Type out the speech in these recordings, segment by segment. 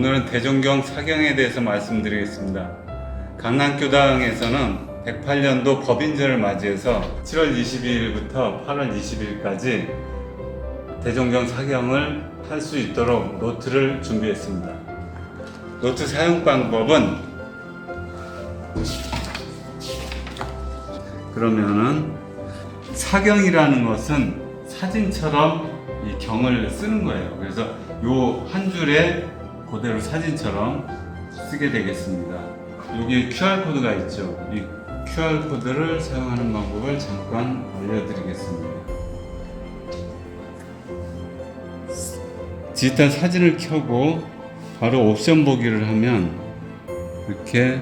오늘은 대종경 사경에 대해서 말씀드리겠습니다. 강남교당에서는 108년도 법인전을 맞이해서 7월 22일부터 8월 20일까지 대종경 사경을 할 수 있도록 노트를 준비했습니다. 노트 사용 방법은 그러면은 사경이라는 것은 사진처럼 이 경을 쓰는 거예요. 그래서 요 한 줄에 그대로 사진처럼 쓰게 되겠습니다. 여기 QR 코드가 있죠. 이 QR 코드를 사용하는 방법을 잠깐 알려드리겠습니다. 디지털 사진을 켜고 바로 옵션 보기를 하면 이렇게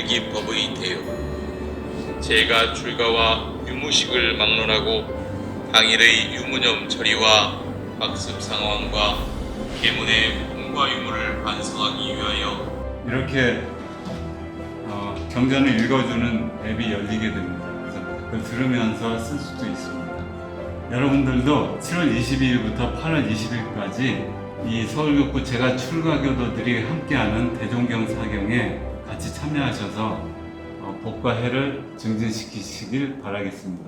일기법의 대응 제가 출가와 유무식을 막론하고 당일의 유무념 처리와 학습 상황과 계문의 공과 유무를 반성하기 위하여 이렇게 어, 경전을 읽어주는 앱이 열리게 됩니다. 그래서 그걸 들으면서 쓸 수도 있습니다. 여러분들도 7월 22일부터 8월 20일까지 이 서울교구 제가 출가교도들이 함께하는 대종경 사경에 같이 참여하셔서 어, 복과 해를 증진시키시길 바라겠습니다.